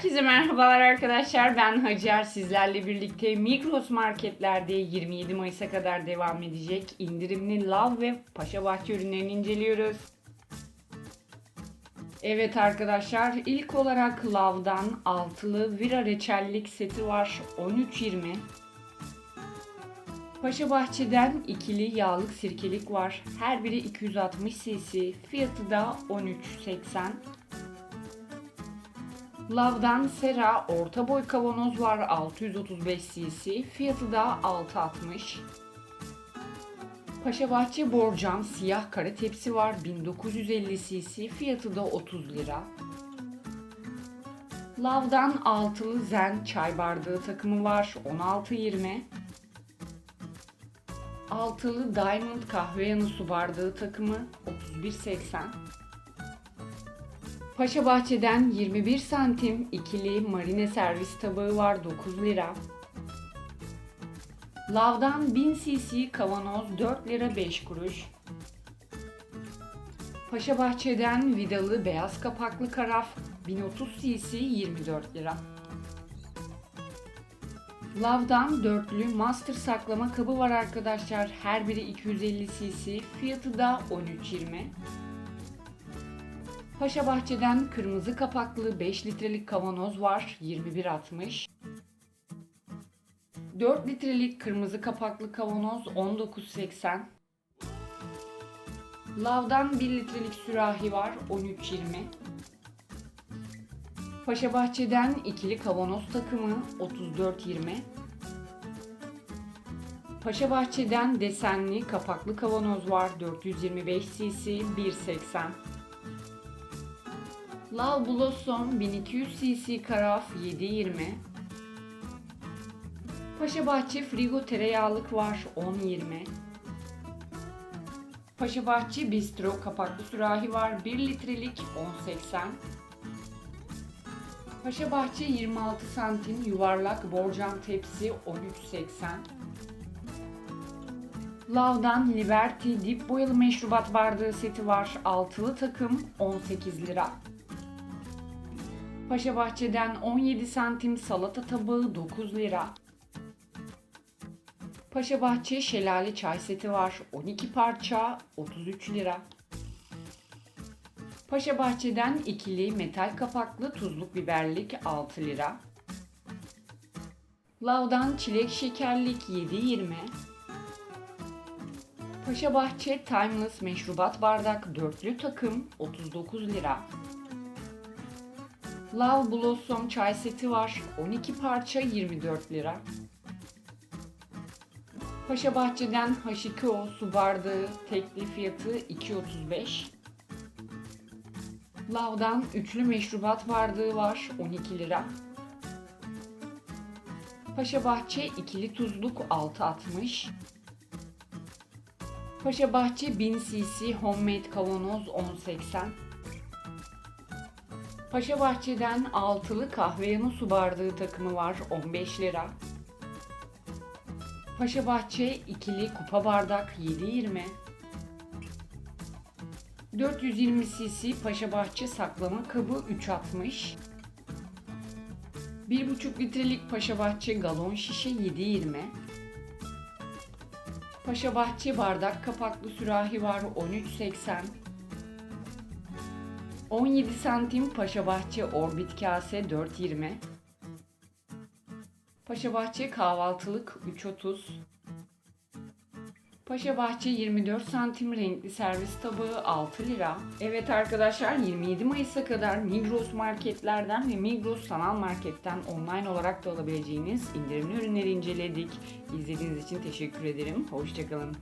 Herkese merhabalar arkadaşlar. Ben Hacer. Sizlerle birlikte Migros marketlerde 27 Mayıs'a kadar devam edecek indirimli lav ve paşabahçe ürünlerini inceliyoruz. Evet arkadaşlar ilk olarak lavdan altılı vira reçellik seti var 13.20. Paşa Bahçe'den ikili yağlık sirkelik var. Her biri 260 cc. Fiyatı da 13.80. Lav'dan Sera orta boy kavanoz var 635 cc. Fiyatı da 6.60. Paşabahçe borcam siyah kare tepsi var 1950 cc. Fiyatı da 30 lira. Lav'dan altılı zen çay bardağı takımı var 16.20. Altılı Diamond kahve yanı su bardağı takımı 31.80. Paşa Bahçe'den 21 santim ikili marine servis tabağı var 9 lira. Lav'dan 1000 cc kavanoz 4 lira 5 kuruş. Paşa Bahçe'den vidalı beyaz kapaklı karaf 1030 cc 24 lira. Lav'dan dörtlü master saklama kabı var arkadaşlar. Her biri 250 cc. Fiyatı da 13.20. Paşa Bahçe'den kırmızı kapaklı 5 litrelik kavanoz var 21.60. 4 litrelik kırmızı kapaklı kavanoz 19.80. Lav'dan 1 litrelik sürahi var 13.20. Paşa Bahçe'den ikili kavanoz takımı 34.20. Paşa Bahçe'den desenli kapaklı kavanoz var 425 cc 1.80. Lav Blossom 1200 cc karaf 7.20. Paşa Bahçe frigo tereyağlık var 10.20. Paşa Bahçe bistro kapaklı sürahi var 1 litrelik 10.80. Paşa Bahçe 26 santim yuvarlak borcam tepsi 13.80. Lav'dan Liberty dip boyalı meşrubat bardağı seti var. Altılı takım 18 lira. Paşa Bahçe'den 17 santim salata tabağı 9 lira. Paşa Bahçe şelale çay seti var. 12 parça 33 lira. Paşa Bahçe'den ikili metal kapaklı tuzluk biberlik 6 lira. Lav'dan çilek şekerlik 7.20. Paşa Bahçe Timeless meşrubat bardak dörtlü takım 39 lira. Love Blossom çay seti var 12 parça 24 lira. Paşa Bahçe'den H2O su bardağı tekli fiyatı 2.35. Lav'dan üçlü meşrubat bardağı var 12 lira. Paşa Bahçe ikili tuzluk 6.60. Paşa Bahçe 1000 cc homemade kavanoz 10.80. Paşa Bahçe'den altılı kahve yanı su bardağı takımı var 15 lira. Paşa Bahçe ikili kupa bardak 7.20. 420 cc Paşa Bahçe saklama kabı 3.60. 1,5 litrelik Paşa Bahçe galon şişe 7.20. Paşa Bahçe bardak kapaklı sürahi var 13.80. 17 santim Paşa Bahçe orbit kase 4.20. Paşa Bahçe kahvaltılık 3.30. Paşa Bahçe 24 santim renkli servis tabağı 6 lira. Evet arkadaşlar 27 Mayıs'a kadar Migros marketlerden ve Migros sanal marketten online olarak da alabileceğiniz indirimli ürünleri inceledik. İzlediğiniz için teşekkür ederim. Hoşçakalın.